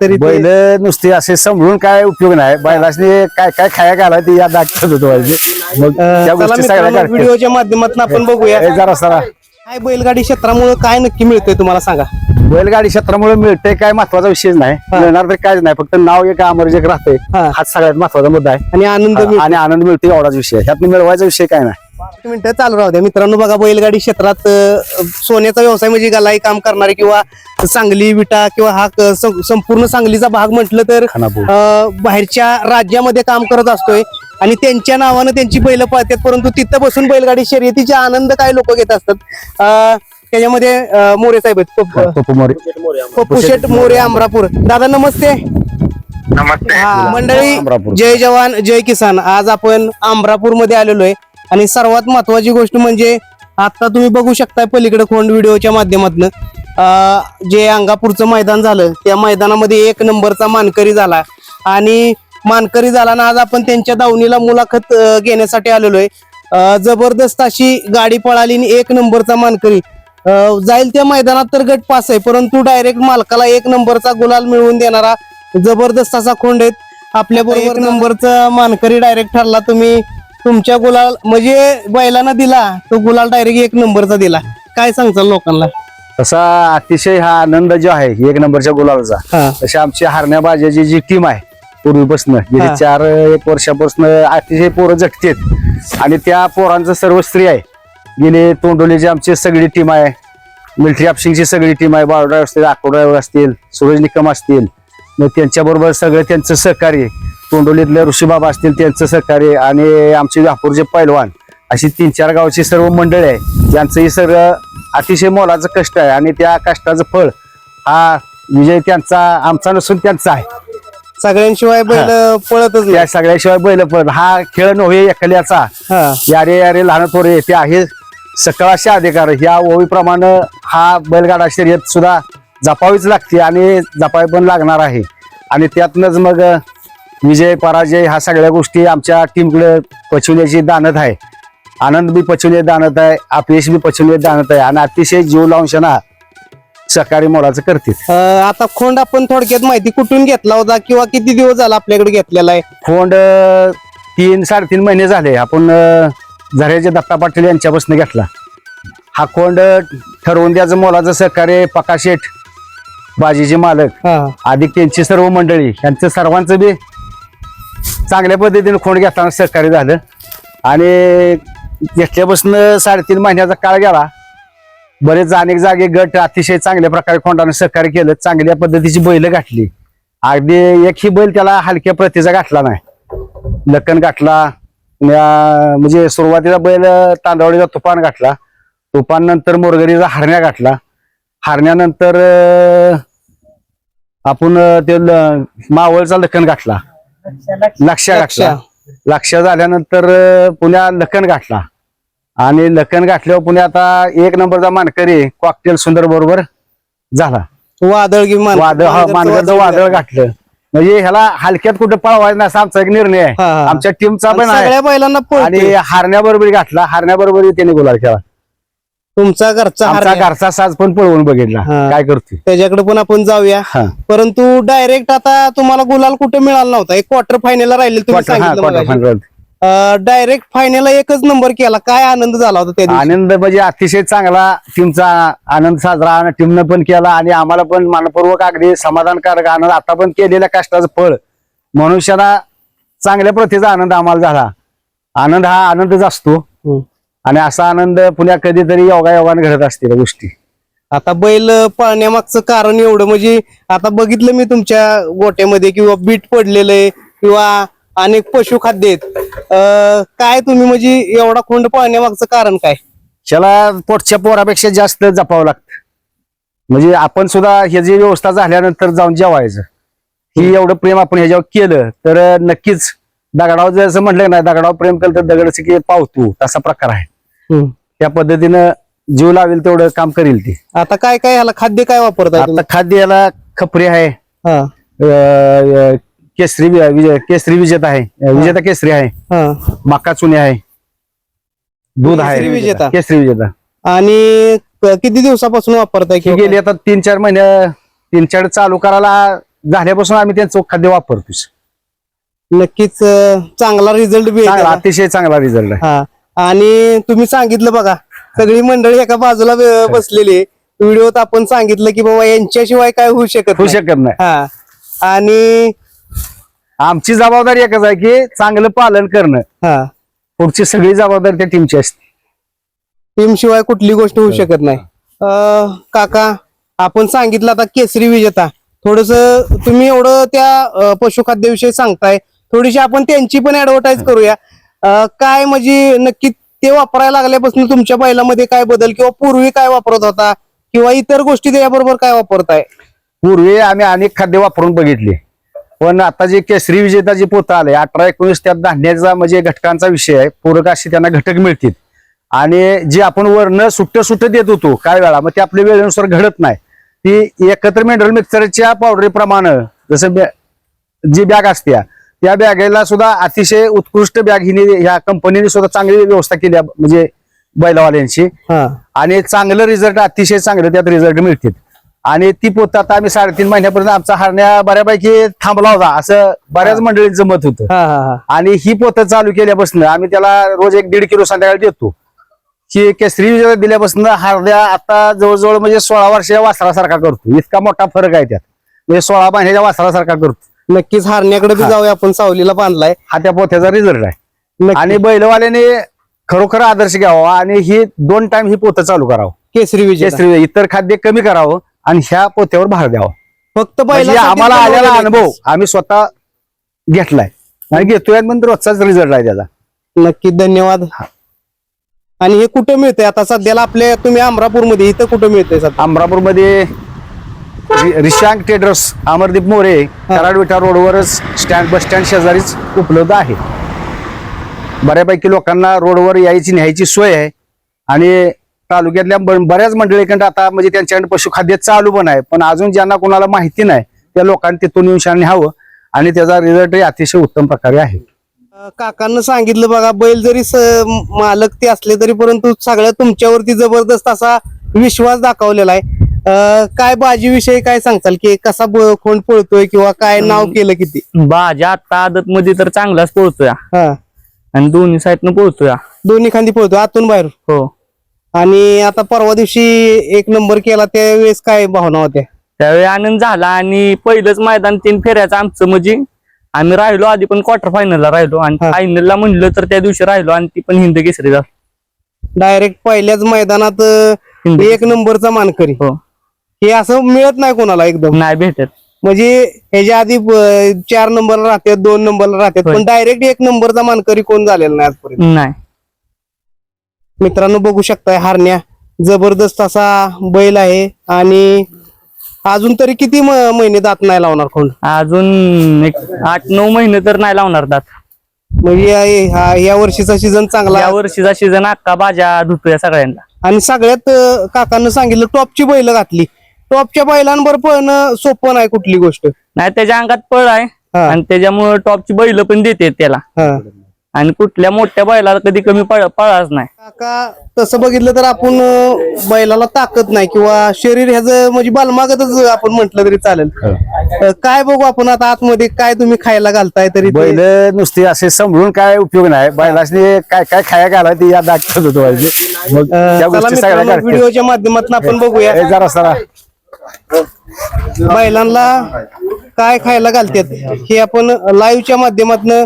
तरी ते- बैल नुसते असे समजून काय उपयोग नाही. बैलासनी काय काय खाया घाला ते या दाखवत होतो पाहिजे. मग अं, त्या चला गोष्टी सगळ्या मित्रांनो. व्हिडिओच्या माध्यमातून आपण बघूया. हे जरा सरा. काय बैलगाडी क्षेत्रामुळे काय नक्की मिळतंय तुम्हाला सांगा? बैलगाडी क्षेत्रामुळे मिळते काय महत्त्वाचा विषय नाही. मिळणार तर काहीच नाही. फक्त नाव एक अमरजेक राहते हा. हाच सगळ्यात महत्त्वाचा मुद्दा आहे. आणि आनंद मिळतो आणि आनंद मिळतो एवढाच विषय. ह्यात मिळवायचा विषय काय नाही. मिनिटं चालू राहू द्या? मित्रांनो बघा बैलगाडी क्षेत्रात सोन्याचा व्यवसाय म्हणजे गलाई काम करणारे किंवा सांगली विटा किंवा हा संपूर्ण सांगलीचा भाग म्हटलं तर बाहेरच्या राज्यामध्ये काम करत असतोय आणि त्यांच्या नावानं त्यांची बैल पळतात परंतु तिथं बसून बैलगाडी शर्यतीचे आनंद काय लोक घेत असतात? अं, त्याच्यामध्ये मोरे साहेब आहेत पप्प- पप्पू मोरे. पप्पू शेठ मोरे अमरापूर दादा नमस्ते. नमस्ते. हा मंडळी. जय जवान जय किसान. आज आपण अमरापूरमध्ये आलेलो आहे. आणि सर्वात महत्वाची गोष्ट म्हणजे आता तुम्ही बघू शकताय पलीकडे खोंड व्हिडिओच्या माध्यमातून जे अंगापूरचं मैदान झालं त्या मैदानामध्ये एक नंबरचा मानकरी झाला. आणि मानकरी झाला ना आज आपण त्यांच्या दावणीला मुलाखत घेण्यासाठी आलेलो आहे. जबरदस्त अशी गाडी पळाली आणि एक नंबरचा मानकरी. जाईल त्या मैदानात तर गट पास आहे परंतु डायरेक्ट मालकाला एक नंबरचा गुलाल मिळवून देणारा जबरदस्त असा खोंड आहेत आपल्या बरोबर एक नंबरचा मानकरी डायरेक्ट ठरला तुम्ही तुमच्या गुलाल म्हणजे बैलांना दिला तो गुलाल डायरेक्ट एक नंबरचा दिला. काय सांगचाल लोकांना? तसा अतिशय हा आनंद जो आहे एक नंबरच्या गुलाबचा हा. तशी आमची हारण्या बाजाची जी टीम आहे पूर्वीपासून हा. गेली चार एक वर्षापासून अतिशय पोरं जगतेत. आणि त्या पोरांचं सर्व स्त्री आहे. गेले तोंडोलीची आमची सगळी टीम आहे. मिलिटरी ऑप्शिंगची सगळी टीम आहे. बाळूड्रायव्हर असतील आको ड्रायव्हर असतील सूरज निकम असतील. मग त्यांच्याबरोबर सगळं त्यांचं सहकार्य तोंडोलीतले ऋषीबाबा असतील त्यांचं सहकार्य आणि आमचे व्यापूरचे पैलवान अशी तीन चार गावची सर्व मंडळी आहे. ज्यांचं हे सगळं अतिशय मोलाचं कष्ट आहे आणि त्या कष्टाचं फळ हा विजय त्यांचा आमचा नसून त्यांचा आहे. सगळ्यांशिवाय बैल पळतच त्या सगळ्याशिवाय बैल पण हा खेळ नव्हे एकल्याचा. हा. यारे यारे लहान थोरे ते आहे सकळाशी अधिकार. ह्या ओळीप्रमाणे हा बैलगाडा शर्यत सुद्धा जपावीच लागते आणि जपावी पण लागणार आहे. आणि त्यातनंच मग विजय पराजय ह्या सगळ्या गोष्टी आमच्या टीमकडे पचवण्याची दानत आहे. आनंद बी पचवणे दानत आहे अपयश बी पचवणे दानत आहे आणि अतिशय जीव लावून सहकारी मोलाचं करते अं, आता खोंड आपण थोडक्यात माहिती कुठून घेतला होता किंवा किती दिवस झाला आपल्याकडे घेतलेला आहे? खोंड अं, तीन साडेतीन महिने झाले. आपण अं, झऱ्याचे दत्ता पाटील यांच्यापासून घेतला. हा खोंड ठरवून द्यायचं मोलाचं सहकार्य पकाशेठ बाजीचे मालक हा. अधिक त्यांची सर्व मंडळी यांचं सर्वांचं बी चांगल्या पद्धतीने खोंड घेताना सहकार्य झालं. आणि घेतल्यापासून साडेतीन महिन्याचा काळ गेला. बरेच अनेक जागे गट अतिशय चांगल्या प्रकारे खोंडाने सहकार्य केलं चांगल्या पद्धतीची बैल गाठली. अगदी एकही बैल त्याला हलक्या प्रतीचा गाठला नाही. लखन गाठला. या- म्हणजे सुरुवातीला बैल तांदवडीचा तुफान गाठला. तुफान नंतर मोरगरीचा हरण्या गाठला. हरण्यानंतर आपण ते ल- मावळचा लखन गाठला. लक्ष्या गाठला लक्ष्य झाल्यानंतर पुण्या लखन गाठला. आणि लखन गाठल्यावर पुणे आता एक नंबरचा मानकरी कॉकटेल सुंदर बरोबर झाला. वादळ वादळ हा मानगडचं वादळ. गाठलं. म्हणजे ह्याला हलक्यात कुठे पळवायचं नाही असा आमचा एक निर्णय आहे. हा, हा. आमच्या टीमचा पण आहे. सगळ्या बैलांना आणि हारण्याबरोबर गाठला. हारण्याबरोबर त्याने गुलाल खेळा तुमचा घरचा आमचा हार घरचा साज पण पळवून बघितला. हा. काय करतोय? त्याच्याकडे पण आपण जाऊया. हा. परंतु डायरेक्ट आता तुम्हाला गुलाल कुठे मिळाला नव्हता. एक क्वार्टर फायनलला राहिले तुम्ही हा सांगितलं फायनल डायरेक्ट फायनलला एकच नंबर केला. काय आनंद झाला होता त्या दिवशी? आनंद म्हणजे अतिशय चांगला टीमचा आनंद साजरा टीमनं पण केला आणि आम्हाला पण मनपूर्वक अगदी समाधानकारक आनंद. आता पण केलेल्या कष्टाचं फळ. मनुष्याला चांगल्या प्रतीचा आनंद आम्हाला झाला. आनंद हा आनंदच असतो. हम्म. आणि असा आनंद पुण्या कधीतरी योगायोगाने घडत असतील या गोष्टी. आता बैल पाळण्यामागचं कारण एवढं म्हणजे आता बघितलं मी तुमच्या गोट्यामध्ये किंवा बीट पडलेलं आहे किंवा अनेक पशुखाद्य आहेत. अं, काय तुम्ही म्हणजे एवढा खोंड पाळण्यामागचं कारण काय? त्याला पोटच्या पोरापेक्षा जास्त जपावं लागतं. म्हणजे आपण सुद्धा ह्याची व्यवस्था झाल्यानंतर जाऊन जेवायचं. ही एवढं प्रेम आपण ह्याच्यावर केलं तर नक्कीच दगडावर जसं म्हटलं नाही दगडावर प्रेम केलं तर दगडच की पावतो तसा प्रकार आहे. त्या पद्धतीनं जीव लावेल तेवढं काम करेल ती. आता काय काय याला खाद्य काय वापरताय आता? खाद्य याला खपरी आहे हा. अं, केसरी वि- केसरी विजेता आहे विजेता केसरी आहे हा. मका चुनी आहे दूध आहे केसरी विजेता. केसरी विजेता. आणि क- किती दिवसापासून वापरताय ही किंवा गेली आता तीन चार महिने तीन चार चालू करायला झाल्यापासून आम्ही त्यांचं खाद्य वापरतोच. नक्कीच अं, चांगला रिझल्ट बी आहे चांगला, त्याला. अतिशय चांगला रिझल्ट आहे. हा. आणि तुम्ही सांगितलं बघा सगळी मंडळी एका बाजूला बसलेली आहे. व्हिडिओत आपण सांगितलं की बाबा यांच्याशिवाय काय होऊ शकत होऊ. शकत नाही. हा. आणि आमची जबाबदारी एकच आहे की चांगलं पालन करणं. हा. पुढची सगळी जबाबदारी त्या टीमची असते. टीम शिवाय कुठली गोष्ट होऊ शकत नाही. अं, काका आपण सांगितलं आता केसरी विजेता. थोडस तुम्ही एवढं त्या अं, पशुखाद्याविषयी सांगताय. थोडीशी आपण त्यांची पण ऍडव्हर्टाईज करूया. काय म्हणजे नक्की ते वापरायला लागल्यापासून तुमच्या बैलामध्ये काय बदल किंवा पूर्वी काय वापरत होता? किंवा इतर गोष्टी त्याच्याबरोबर काय वापरताय? पूर्वी आम्ही अनेक खाद्य वापरून बघितले. पण आता जे केसरी विजेता जे पोतं आले अठरा एकोणीस त्यात धान्याचा म्हणजे घटकांचा विषय आहे. पूरक अशी त्यांना घटक मिळतील. आणि जे आपण वरण सुट्ट सुट्ट देत होतो काय वेळा मग ते आपल्या वेळेनुसार घडत नाही. ती एकत्र मिनरल मिक्सरच्या पावडरीप्रमाणे जसं बॅ- जी बॅग असते त्या बॅगेला सुद्धा अतिशय उत्कृष्ट बॅग हिने ह्या कंपनीने सुद्धा चांगली व्यवस्था केली आहे, म्हणजे बैलवाल्यांची. हा. आणि चांगलं रिझल्ट अतिशय चांगलं त्यात रिझल्ट मिळतील. आणि ती पोत आता आम्ही साडेतीन महिन्यापर्यंत आमचा हरण्या बऱ्यापैकी थांबला होता असं बऱ्याच मंडळींचं मत होतं. हा हा हा. आणि ही पोतं चालू केल्यापासून आम्ही त्याला रोज एक दीड किलो संध्याकाळी देतो. ही केसरी विजय दिल्यापासून हरण्या आता जवळजवळ म्हणजे सोळा वर्षाच्या वासरासारखा करतो. इतका मोठा फरक आहे त्यात. म्हणजे सोळा महिन्याच्या वासरासारखा करतो. नक्कीच हारण्याकडे बी जाऊया आपण सावलीला बांधलाय. हा त्या पोत्याचा रिझल्ट आहे. नक्की. आणि बैलवाल्याने खरोखर आदर्श घ्यावा आणि ही दोन टाइम ही पोतं चालू करावं. केसरी विजय. केसरी विजय. इतर खाद्य कमी करावं आणि ह्या पोत्यावर भार द्यावा. फक्त म्हणजे बैलासाठी आम्हाला आलेला बनवलेलं. अनुभव आम्ही स्वतः घेतलाय. आणि घेतोय आणि नंतर रोजचाच रिझल्ट आहे त्याचा. नक्की धन्यवाद. आणि हे कुठं मिळतंय? आता सध्याला आपल्या तुम्ही अमरापूरमध्ये इथं कुठं मिळतंय सध्या? अमरापूरमध्ये रि- रिशांक ट्रेडर्स अमरदीप मोरे कराड विटा रोडवरच स्टँड बस स्टँड शेजारीच उपलब्ध आहे. बऱ्यापैकी लोकांना रोडवर यायची न्यायची सोय आहे. आणि तालुक्यातल्या बऱ्याच मंडळीकडे आता म्हणजे त्यांच्याकडे पशुखाद्य चालू पण आहे. पण अजून ज्यांना कोणाला माहिती नाही त्या लोकांनी तिथून येऊन शान न्यावं आणि त्याचा रिझल्ट अतिशय उत्तम प्रकारे आहे. काकांना सांगितलं बघा बैल जरी मालक ते असले तरी परंतु सगळ्या तुमच्यावरती जबरदस्त असा विश्वास दाखवलेला आहे. काय बाजी विषयी काय सांगताल? की कसा कोण पळतोय किंवा काय नाव केलं किती? बाजा आता आदत मध्ये तर चांगलाच पोहतोय हा. आणि दोन्ही साईडनं पोहतोय दोन्ही खांदी पळतोय आतून बाहेर हो. आणि आता परवा दिवशी एक नंबर केला त्यावेळेस काय भावना होत्या? त्यावेळी आनंद झाला आणि पहिलंच मैदान तीन फेऱ्याचं आमचं म्हणजे आम्ही राहिलो आधी पण क्वार्टर फायनलला राहिलो आणि हा. फायनलला म्हणलं तर त्या दिवशी राहिलो आणि ती पण हिंद केसरी झाली डायरेक्ट पहिल्याच मैदानात अं, हिंद एक नंबरचा मानकरी. हो. हे असं मिळत नाही कोणाला एकदम. नाही भेटत. म्हणजे ह्याच्या आधी ब- चार नंबरला राहतात दोन नंबरला राहतात होय. पण डायरेक्ट एक नंबरचा मानकरी कोण झालेला नाही आजपर्यंत. नाही. मित्रांनो बघू शकताय हारण्या. जबरदस्त असा बैल आहे आणि अजून तरी किती म- महिने दात नाही लावणार कोण? अजून एक आठ नऊ महिने तर नाही लावणार दात. म्हणजे या- हा- या वर्षीचा सीझन चांगला या वर्षीचा सीझन अक्का बाजा धुतोय सगळ्यांना. आणि सगळ्यात अं, काकांना सांगितलं टॉपची बैल घातली. टॉपच्या बैलांवर पळणं सोपं नाही कुठली गोष्ट. नाही त्याच्या अंगात पळ आहे. हा. आणि त्याच्यामुळे टॉपची बैल पण देते त्याला. हा. आणि कुठल्या मोठ्या बैलाला कधी कमी पळ- पळाच नाही. काका तसं बघितलं तर आपण बैलाला ताकद नाही किंवा शरीर ह्याचं म्हणजे बलमागतच आपण म्हटलं तरी चालेल. काय बघू आपण आता आतमध्ये काय तुम्ही खायला घालताय तरी ते- बैल नुसते असे समजून काय उपयोग नाही. बैलासने काय काय खाया घाला ते या दाखवत होतो. व्हिडिओच्या माध्यमातून आपण बघूया. जरा सरा बैलांना काय खायला घालतात हे आपण लाईव्हच्या माध्यमातून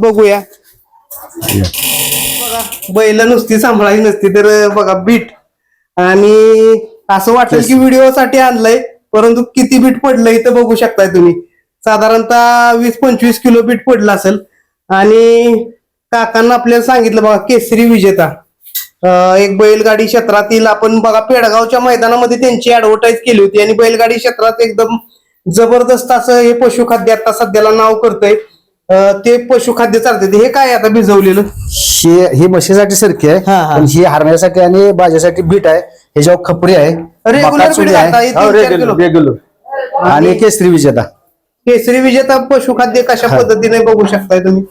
बघूया. बघा बैल नुसती सांभाळायची नसती तर बघा बीट आणि असं वाटेल की व्हिडिओ साठी आणलंय परंतु किती बीट पडलं इथं बघू शकताय तुम्ही. साधारणतः वीस पंचवीस किलो बीट पडलं असेल. आणि काकांना आपल्याला सांगितलं बघा केसरी विजेता. एक बैलगाडी क्षेत्रातील आपण बघा पेडगावच्या मैदानामध्ये त्यांची ऍडव्हर्टाईज केली होती आणि बैलगाडी क्षेत्रात एकदम जबरदस्त असं हे पशुखाद्य आता सध्याला नाव करतंय. ते पशुखाद्य चालते हे काय आता भिजवलेलं? ही ही म्हशीसाठी सरकी आहे. हा, हा. हरण्यासाठी आणि बाजासाठी बीट आहे. ह्याच्यावर खपरी आहे. इथे हो. आणि केसरी विजेता. केसरी विजेता पशुखाद्य कशा पद्धतीने बघू शकताय तुम्ही?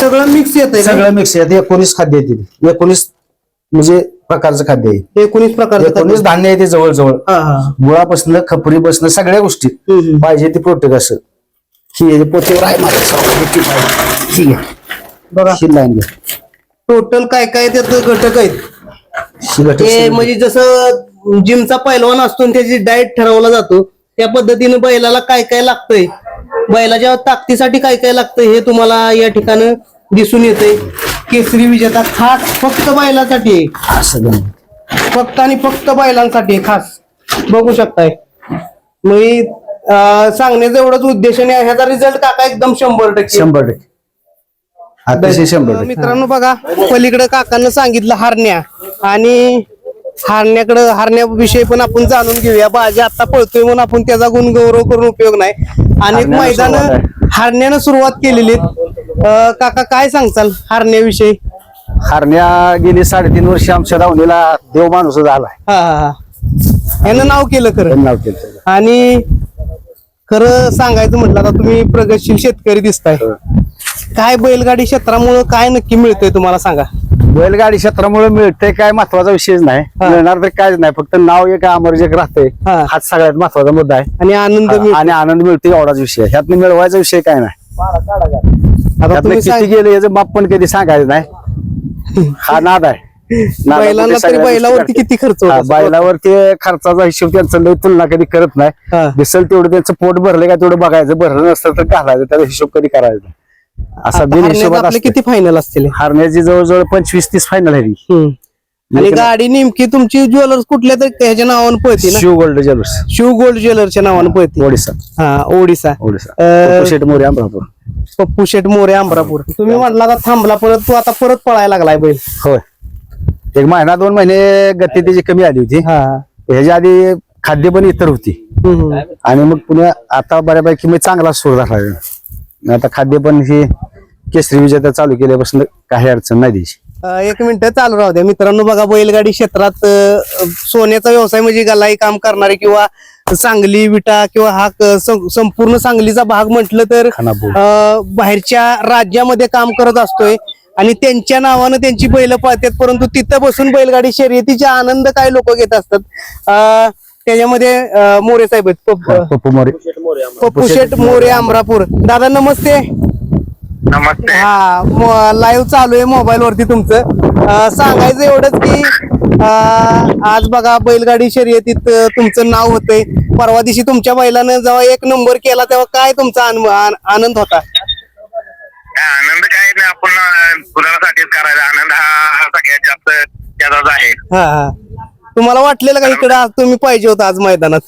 सगळं मिक्स येत सगळं मिक्स आहे एकोणीस खाद्य येतील. एकोणीस म्हणजे प्रकारचं खाद्य आहे. एकोणीस प्रकारचं एकोणीस धान्य आहे ते जवळजवळ मुळापासनं खपरी बसणं सगळ्या गोष्टी. पाहिजे ते प्रोटेक्ट असं. ही आहे, पोतेवर आहे माझ्या. बघा. ही लाईन घ्या. टोटल काय काय त्यात घटक आहेत. ते. म्हणजे जसं जिमचा पैलवान असतो त्याची डाएट ठरवला जातो त्या पद्धतीने बैलाला काय काय लागतंय? बैलाच्या ताकदीसाठी काय काय लागतंय हे तुम्हाला या ठिकाणी दिसून येतंय. केसरी विजेता खास फक्त बैलासाठी आहे. असं. फक्त आणि फक्त बैलांसाठी आहे खास. बघू शकताय. मी अं, सांगण्याचा एवढाच उद्देश आणि ह्याचा रिझल्ट काका एकदम शंभर टक्के. शंभर टक्के. अतिशय शंभर टक्के. मित्रांनो बघा पलीकडे काकांना सांगितलं हारण्या. आणि हारण्याकडे हारण्याविषयी पण आपण जाणून घेऊया. बाजी आता पळतोय म्हणून आपण त्याचा गुणगौरव करून उपयोग नाही. अनेक हारण्यानं मैदान. हारण्यानं सुरुवात केलेली. अं, काका काय सांगचाल हारण्याविषयी? हारण्या गेली साडेतीन वर्ष आमच्या दावणीला देव माणूस झालाय. हा हा हा. यानं नाव केलं खरं? त्यांनी नाव केलं. त्याचं. आणि खरं सांगायचं म्हटलं आता तुम्ही प्रगतशील शेतकरी दिसताय. काय बैलगाडी क्षेत्रामुळं काय नक्की मिळतंय तुम्हाला सांगा? बैलगाडी क्षेत्रामुळे मिळतंय काय महत्त्वाचा विषयच नाही हा. मिळणार तर कायच नाही फक्त नाव एक अमर एक राहतंय हा. हाच सगळ्यात महत्त्वाचा मुद्दा आहे आणि आनंद मिळतो आणि आनंद मिळतो एवढाच विषय आहे. ह्यातनं मिळवायचा विषय काय नाही आता त्यातनं तुम्ही किती सांग- गेले याचं बाप पण कधी सांगायचं नाही हा नाद आहे नादामध्ये बैलांना तरी सगळ्या गोष्टी बैलावरती करतात. किती खर्च हा? बैलावरती खर्चाचा हिशोब त्यांचा लय तुलना कधी करत नाही हा. दिसल तेवढं त्यांचं पोट भरले का तेवढं बघायचं भरलं नसतं तर घालायचं त्याचा हिशोब कधी करायचा नाही. असा हिशोबात आपले किती फायनल असतील? हारण्याची जवळजवळ पंचवीस तीस फायनल. हम्म. आणि गाडी नेमकी तुमची ज्वेलर्स कुठल्या तरी ह्याच्या नावानं पळती ना? शिव गोल्ड जलूस शिव गोल्ड ज्वेलरच्या नावानं पळती. ओडिसा. हा ओडिसा. ओडिसा. शेट मोरे अमरापूर. पप्पू शेट मोरे अमरापूर. तुम्ही म्हटला आता थांबला परत तू आता परत पळायला लागलाय बैल. होय. एक महिना दोन महिने गती त्याची कमी आली होती. हा. ह्याच्या आधी खाद्य पण इतर होती. आणि मग पुन्हा आता बऱ्यापैकी मी चांगला सुरू झाला. आता खाद्य पण हे केसरी विजेता चालू केल्यापासून काही अडचण नाही अं, एक मिनिट चालू राहू द्या. मित्रांनो बघा बैलगाडी क्षेत्रात अं, सोन्याचा व्यवसाय म्हणजे गलाई काम करणारे किंवा सांगली विटा किंवा हा क- सं- संपूर्ण सांगलीचा भाग म्हटलं तर खानापूर. अं, बाहेरच्या राज्यामध्ये काम करत असतोय आणि त्यांच्या नावानं त्यांची बैल पाळतात. परंतु तिथं बसून बैलगाडी शर्यतीचा आनंद काय लोक घेत असतात? अं, त्याच्यामध्ये मोरे साहेब आहेत. पप्प- पप्पू मोरे. पप्पू शेठ मोरे अमरापूर दादा नमस्ते. नमस्ते. हा लाईव्ह चालू आहे मोबाईल वरती तुमचं. अं, सांगायचं एवढंच की अं, आज बघा बैलगाडी शर्यतीत अं, तुमचं नाव होतंय. परवा दिवशी तुमच्या बैलानं जेव्हा एक नंबर केला तेव्हा काय तुमचा आन- आन- आनंद होता? आनंद काय नाही. आपण अं, गुलालासाठीच करायचा. आनंद हा हा सगळ्यात जास्त त्याचाच आहे. हा हा. तुम्हाला वाटलेलं का इकडे आज तुम्ही पाहिजे होता आज मैदानात?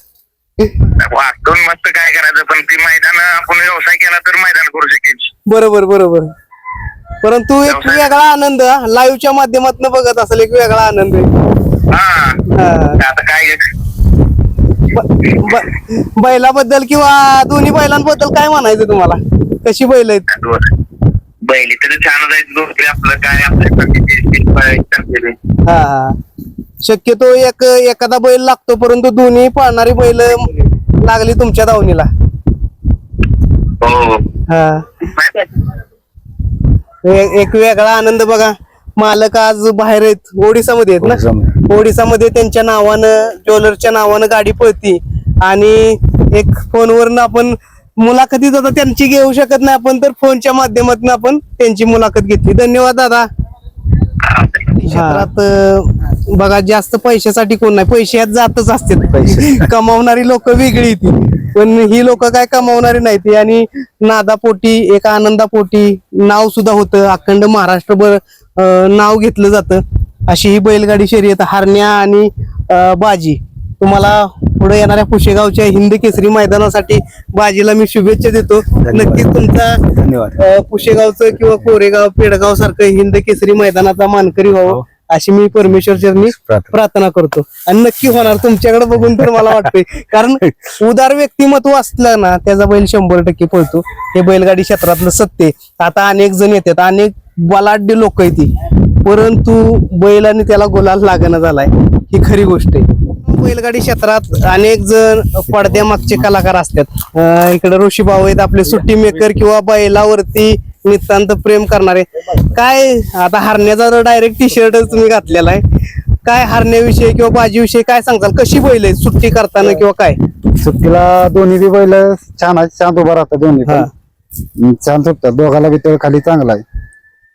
वाचून मस्त काय करायचं पण ती मैदान आपण व्यवसाय केला तर मैदान करू शकेल. बरोबर बरोबर. परंतु एक वेगळा आनंद लाईव्हच्या माध्यमातून बघत असेल एक वेगळा आनंद आहे. हा. हा. आता काय ब- ब- बैलाबद्दल किंवा दोन्ही बैलांबद्दल काय म्हणायचं तुम्हाला? कशी बैल आहेत? बैली तरी छानच आहेत आपलं काय आपल्या हा हा. शक्यतो एक एखादा बैल लागतो परंतु दोन्ही पाळणारी बैल लागली तुमच्या दावणीला. हो. हा. एक वेगळा आनंद बघा. मालक आज बाहेर आहेत. ओडिसामध्ये आहेत ना? ओडिसामध्ये. ओडिसामध्ये त्यांच्या नावानं ज्वेलरच्या नावानं गाडी पळती. आणि एक फोनवरनं आपण मुलाखतीत आता त्यांची घेऊ शकत नाही आपण तर फोनच्या माध्यमातून आपण त्यांची मुलाखत घेतली. धन्यवाद दादा. क्षेत्रात अं, बघा जास्त पैशासाठी कोण नाही. पैसे यात जातच असतात. पैसे. कमावणारी लोक वेगळी ती. पण ही लोक काय कमावणारी नाही ती आणि नादापोटी एक आनंदापोटी नाव सुद्धा होतं. अखंड महाराष्ट्रभर अं, नाव घेतलं जातं. अशी ही बैलगाडी शर्यत हारण्या आणि अं, बाजी. तुम्हाला पुढे येणाऱ्या कुशेगावच्या हिंद केसरी मैदानासाठी बाजीला मी शुभेच्छा देतो. नक्कीच तुमचा धन्यवाद. पुशेगावचं किंवा कोरेगाव पेडगाव सारखं हिंद केसरी मैदानाचा मानकरी व्हावं हो. अशी मी परमेश्वर चरणी प्रार्थना. करतो. आणि नक्की होणार तुमच्याकडे बघून तर मला वाटतंय. कारण उदार व्यक्तिमत्व असलं ना त्याचा बैल शंभर टक्के पळतो. हे बैलगाडी क्षेत्रातलं सत्य आहे. आता अनेक जण येतात अनेक बलाढ्य लोक आहेत ती परंतु बैल आणि त्याला गुलाल लागणं झालाय. ही खरी गोष्ट आहे. बैलगाडी क्षेत्रात अनेक जण पडद्यामागचे कलाकार असतात. इकडे ऋषी भाऊ आहेत आपले सुट्टी मेकर किंवा बैलावरती नितांत प्रेम करणारे. काय आता हरण्याचा डायरेक्ट टी शर्ट तुम्ही घातलेला आहे. काय हरण्याविषयी किंवा बाजीविषयी काय सांगताल? कशी बैल आहेत? सुट्टी करताना किंवा काय? सुट्टीला दोन्ही बी बैल छान आहेत शांत उभा राहतात दोन्ही. पण. छान सुटतात. दोघाला बी तळ खाली चांगला आहे.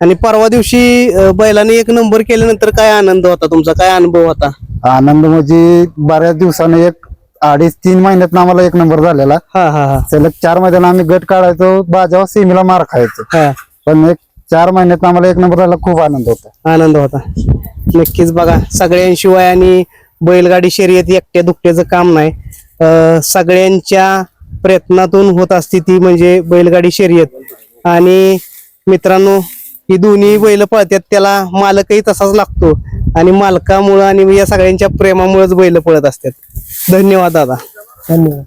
आणि परवा दिवशी अं, बैलाने एक नंबर केल्यानंतर काय आनंद होता तुमचा? काय अनुभव होता? आनंद म्हणजे बऱ्याच दिवसाने एक अडीच तीन महिन्यात आम्हाला एक नंबर झालेला. हा हा हा. सलग चार महिन्याला आम्ही गट काढायचो बाजावर सेमीला मार खायचो. हा. पण एक चार महिन्यात आम्हाला एक नंबर झाला खूप आनंद होता. आनंद होता. नक्कीच बघा सगळ्यांशिवाय आणि बैलगाडी शर्यत एकट्या दुकट्याचं काम नाही. अं, सगळ्यांच्या प्रयत्नातून होत असते ती म्हणजे बैलगाडी शर्यत. आणि मित्रांनो ही दोन्ही बैल पळतात त्याला मालकही तसाच लागतो. आणि मालकामुळं आणि या सगळ्यांच्या प्रेमामुळेच बैल पळत असतात धन्यवाद दादा. धन्यवाद.